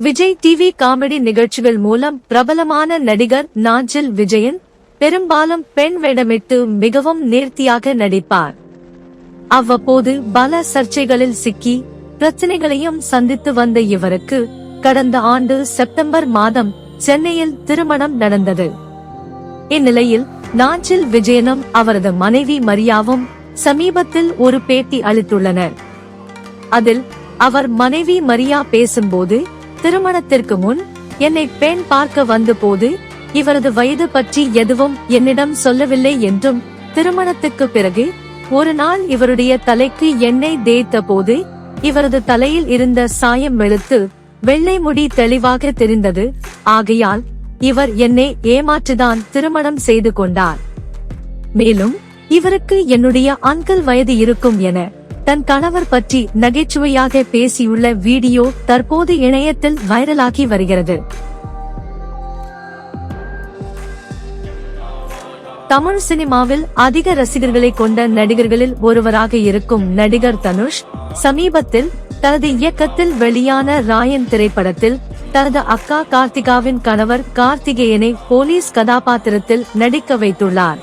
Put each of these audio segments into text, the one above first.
Vijay TV comedy நிகழ்ச்சிகள் மூலம் பிரபலமான நடிகர் நாஞ்சில் விஜயன் பெரும்பாலும் பெண் வேடமிட்டு மிகவும் நேர்த்தியாக நடிப்பார். அவ்வப்போது பல சர்ச்சைகளில் சிக்கி பிரச்சனைகளையும் சந்தித்து வந்த இவருக்கு கடந்த ஆண்டு செப்டம்பர் மாதம் சென்னையில் திருமணம் நடந்தது. இந்நிலையில் நாஞ்சில் விஜயனும் அவரது மனைவி மரியாவும் சமீபத்தில் ஒரு பேட்டி அளித்துள்ளனர். அதில் அவர் மனைவி மரியா பேசும்போது திருமணத்திற்கு முன் என்னை பெண் பார்க்க வந்தபோது இவரது வயது பற்றி எதுவும் என்னிடம் சொல்லவில்லை என்றும் திருமணத்துக்கு பிறகு ஒரு நாள் இவருடைய தலைக்கு எண்ணெய் தேய்த்த போது இவரது தலையில் இருந்த சாயம் வெளுத்து வெள்ளை முடி தெளிவாக தெரிந்தது. ஆகையால் இவர் என்னை ஏமாற்றுதான் திருமணம் செய்து கொண்டார். மேலும் இவருக்கு என்னுடைய அங்கிள் வயது இருக்கும் என தன் கணவர் பற்றி நகைச்சுவையாக பேசியுள்ள வீடியோ தற்போது இணையத்தில் வைரலாகி வருகிறது. தமிழ் சினிமாவில் அதிக ரசிகர்களை கொண்ட நடிகர்களில் ஒருவராக இருக்கும் நடிகர் தனுஷ் சமீபத்தில் தனது இயக்கத்தில் வெளியான ராயன் திரைப்படத்தில் தனது அக்கா கார்த்திகாவின் கணவர் கார்த்திகேயனை போலீஸ் கதாபாத்திரத்தில் நடிக்க வைத்துள்ளார்.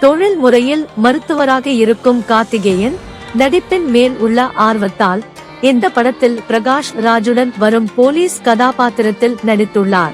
தொழில் முறையில் மருத்துவராக இருக்கும் கார்த்திகேயன் நடிப்பின் மேல் உள்ள ஆர்வத்தால் இந்த படத்தில் பிரகாஷ் ராஜுடன் வரும் போலீஸ் கதாபாத்திரத்தில் நடித்துள்ளார்.